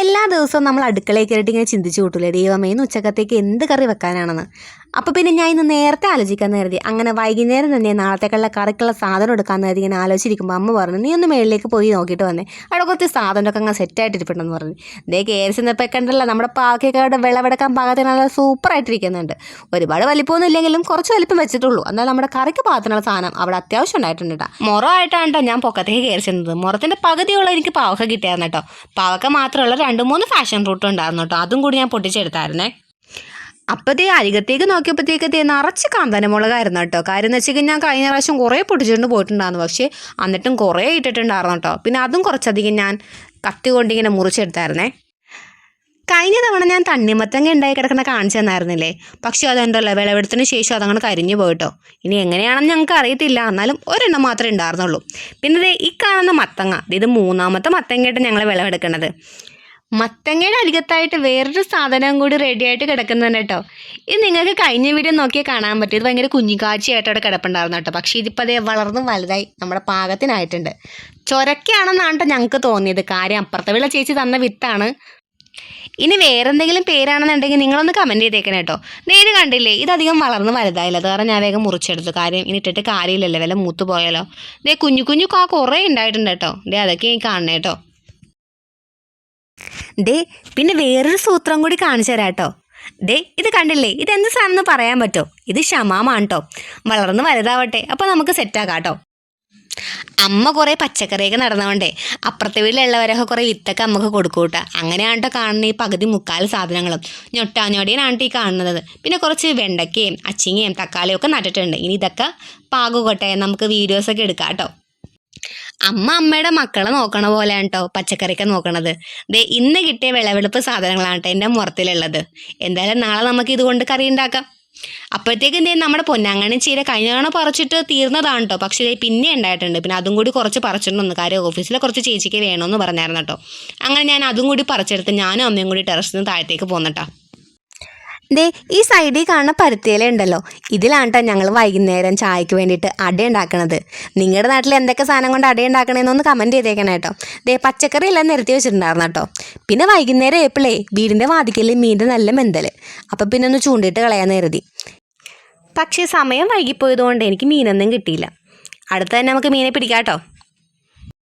എല്ലാ ദിവസവും നമ്മൾ അടുക്കളയിൽ കയറിയിട്ട് ഇങ്ങനെ ചിന്തിച്ചു കൂട്ടൂലേ ദൈവമേന്ന് ഉച്ചക്കത്തേക്ക് എന്ത് കറി വെക്കാനാണെന്ന്? അപ്പോൾ പിന്നെ ഞാൻ ഇന്ന് നേരത്തെ ആലോചിക്കാൻ കരുതി. അങ്ങനെ വൈകുന്നേരം തന്നെ നാളത്തേക്കുള്ള കറിക്കുള്ള സാധനം എടുക്കാൻ കരുതി ഇങ്ങനെ ആലോചിച്ചിരിക്കുമ്പോൾ അമ്മ പറഞ്ഞു നീ ഒന്ന് മേളിലേക്ക് പോയി നോക്കിയിട്ട് വന്നേ. അവിടെ കുറച്ച് സാധനമൊക്കെ അങ്ങ് സെറ്റായിട്ടിരിപ്പുണ്ടെന്ന് പറഞ്ഞു. ഇതേ കയറി ചെന്നപ്പോൾ കണ്ടല്ലോ നമ്മുടെ അവിടെ വിളവെടുക്കാൻ പാകത്തിന് നല്ല സൂപ്പറായിട്ടിരിക്കുന്നുണ്ട് ഒരുപാട് വലിപ്പമൊന്നും ഇല്ലെങ്കിലും കുറച്ച് വലിപ്പം വെച്ചിട്ടുള്ളൂ. എന്നാൽ നമ്മുടെ കറിക്ക് പാകത്തിനുള്ള സാധനം അവിടെ അത്യാവശ്യം ഉണ്ടായിട്ടുണ്ട് കേട്ടോ മുറമായിട്ടാണ് കേട്ടോ ഞാൻ പൊക്കത്തേക്ക് കയറി ചെന്നത്. മുറത്തിന്റെ പകുതിയുള്ള എനിക്ക് പാവക്ക കിട്ടിയായിരുന്നു കേട്ടോ പാവക്ക മാത്രമുള്ള രണ്ട് മൂന്ന് ഫാഷൻ റൂട്ടും ഉണ്ടായിരുന്നു കേട്ടോ അതും കൂടി ഞാൻ പൊട്ടിച്ചെടുത്തായിരുന്നേ. അപ്പത്തേ അരികത്തേക്ക് നോക്കിയപ്പോഴത്തേക്ക് തേ നിറച്ച് കാന്തനമുളകായിരുന്നു കേട്ടോ. കാര്യം എന്ന് വെച്ചാൽ ഞാൻ കഴിഞ്ഞ പ്രാവശ്യം കുറേ പൊട്ടിച്ചുകൊണ്ട് പോയിട്ടുണ്ടായിരുന്നു. പക്ഷേ എന്നിട്ടും കുറേ ഇട്ടിട്ടുണ്ടായിരുന്നു കേട്ടോ. പിന്നെ അതും കുറച്ചധികം ഞാൻ കത്തി കൊണ്ടിങ്ങനെ മുറിച്ചെടുത്തായിരുന്നേ. കഴിഞ്ഞ തവണ ഞാൻ തണ്ണിമത്തങ്ങ ഉണ്ടായി കിടക്കുന്ന കാണിച്ചു തന്നായിരുന്നില്ലേ? പക്ഷേ അതെന്തല്ലോ വിളവെടുത്തിന് ശേഷം അതങ്ങനെ കരിഞ്ഞു പോയിട്ടോ ഇനി എങ്ങനെയാണെന്ന് ഞങ്ങൾക്ക് അറിയത്തില്ല. എന്നാലും ഒരെണ്ണം മാത്രമേ ഉണ്ടായിരുന്നുള്ളൂ. പിന്നെ ഈ കാണുന്ന മത്തങ്ങ. ഇത് മൂന്നാമത്തെ മത്തങ്ങയായിട്ട് ഞങ്ങൾ വിളവെടുക്കണത്. മത്തങ്ങയുടെ അരികത്തായിട്ട് വേറൊരു സാധനം കൂടി റെഡി ആയിട്ട് കിടക്കുന്നുണ്ട് കേട്ടോ. ഇത് നിങ്ങൾക്ക് കഴിഞ്ഞ വീഡിയോ നോക്കിയാൽ കാണാൻ പറ്റും. ഇത് ഭയങ്കര കുഞ്ഞിക്കാച്ചിയായിട്ട് അവിടെ കിടപ്പുണ്ടായിരുന്നു കേട്ടോ. പക്ഷേ ഇതിപ്പോൾ അതേ വളർന്ന് വലുതായി. നമ്മുടെ പാകത്തിനായിട്ടുണ്ട്. ചൊരക്കയാണെന്നാണ് കേട്ടോ ഞങ്ങൾക്ക് തോന്നിയത്. കാര്യം അപ്പുറത്തെ വിള ചേച്ചി തന്ന വിത്താണ്. ഇനി വേറെന്തെങ്കിലും പേരാണെന്നുണ്ടെങ്കിൽ നിങ്ങളൊന്ന് കമന്റ് ചെയ്തേക്കണം കേട്ടോ. നേര് കണ്ടില്ലേ? ഇതധികം വളർന്ന് വലുതായില്ല. അത് കാരണം ഞാൻ വേഗം മുറിച്ചെടുത്തു. കാര്യം ഇനി ഇട്ടിട്ട് കാര്യമില്ലല്ലോ. വില മൂത്ത് പോയാലോ. ദേ കുഞ്ഞു കുഞ്ഞു കാ കുറേ ഉണ്ടായിട്ടുണ്ട് കേട്ടോ. ദേ അതൊക്കെ ഈ കാണണേ കേട്ടോ. ദേ പിന്നെ വേറൊരു സൂത്രം കൂടി കാണിച്ചു തരാം കേട്ടോ. ദേ ഇത് കണ്ടില്ലേ? ഇത് എന്ത് സാധനം പറയാൻ പറ്റോ ഇത് ഷമാമാണ് കേട്ടോ. വളർന്ന് വലുതാവട്ടെ. അപ്പോൾ നമുക്ക് സെറ്റാക്കാം കേട്ടോ. അമ്മ കുറേ പച്ചക്കറിയൊക്കെ നടന്നതുകൊണ്ടേ അപ്പുറത്തെ വീട്ടിലുള്ളവരൊക്കെ കുറേ വിത്തൊക്കെ അമ്മയ്ക്ക് കൊടുക്കൂട്ട അങ്ങനെയാണ് കേട്ടോ കാണുന്ന ഈ പകുതി മുക്കാൽ സാധനങ്ങളും. ഞൊട്ടാഞ്ഞൊടിയനാണ് ഈ കാണുന്നത്. പിന്നെ കുറച്ച് വെണ്ടയ്ക്കയും അച്ചിങ്ങയും തക്കാളിയും ഒക്കെ നട്ടിട്ടുണ്ട്. ഇനി ഇതൊക്കെ പാകുകൊട്ടെ നമുക്ക് വീഡിയോസൊക്കെ എടുക്കാം കേട്ടോ. അമ്മ അമ്മയുടെ മക്കളെ നോക്കണ പോലെയാണ് കേട്ടോ പച്ചക്കറിയൊക്കെ നോക്കണത്. ദേ ഇന്ന് കിട്ടിയ വിളവെടുപ്പ് സാധനങ്ങളാണ് കേട്ടോ എന്റെ മുറത്തിലുള്ളത്. എന്തായാലും നാളെ നമുക്ക് ഇതുകൊണ്ട് കറി ഉണ്ടാക്കാം അപ്പോഴത്തേക്ക് എന്തേ നമ്മുടെ പൊന്നാങ്ങണി ചീര കഴിഞ്ഞ തവണ പറിച്ചിട്ട് തീർന്നതാണ് കേട്ടോ പക്ഷേ പിന്നെ ഉണ്ടായിട്ടുണ്ട് പിന്നെ അതും കൂടി കുറച്ച് പറിച്ചിട്ടുണ്ടെന്ന് കാര്യം ഓഫീസിലെ കുറച്ച് ചേച്ചിക്ക് വേണമെന്ന് പറഞ്ഞായിരുന്നു കേട്ടോ അങ്ങനെ ഞാൻ അതും കൂടി പറിച്ചെടുത്ത് ഞാനും അമ്മയും കൂടി ടെറസിൽ നിന്ന് താഴത്തേക്ക് പോന്നിട്ടാ ദേ ഈ സൈഡിൽ കാണുന്ന പരുത്തിയില ഉണ്ടല്ലോ. ഇതിലാണ് ഞങ്ങൾ വൈകുന്നേരം ചായക്ക് വേണ്ടിയിട്ട് അട ഉണ്ടാക്കണത്. നിങ്ങളുടെ നാട്ടിൽ എന്തൊക്കെ സാധനം കൊണ്ട് അട ഉണ്ടാക്കണമെന്നൊന്ന് കമന്റ് ചെയ്തേക്കണം കേട്ടോ ദേ പച്ചക്കറി എല്ലാം നിരത്തി വെച്ചിട്ടുണ്ടായിരുന്നു കേട്ടോ പിന്നെ വൈകുന്നേരം എപ്പോഴേ വീടിന്റെ വാതിക്കൽ മീന്റെ നല്ല മെന്തൽ അപ്പം പിന്നെ ഒന്ന് ചൂണ്ടിട്ട് കളയാൻ കരുതി. പക്ഷേ സമയം വൈകിപ്പോയതുകൊണ്ട് എനിക്ക് മീനൊന്നും കിട്ടിയില്ല. അടുത്ത് തന്നെ നമുക്ക് മീനെ പിടിക്കാം കേട്ടോ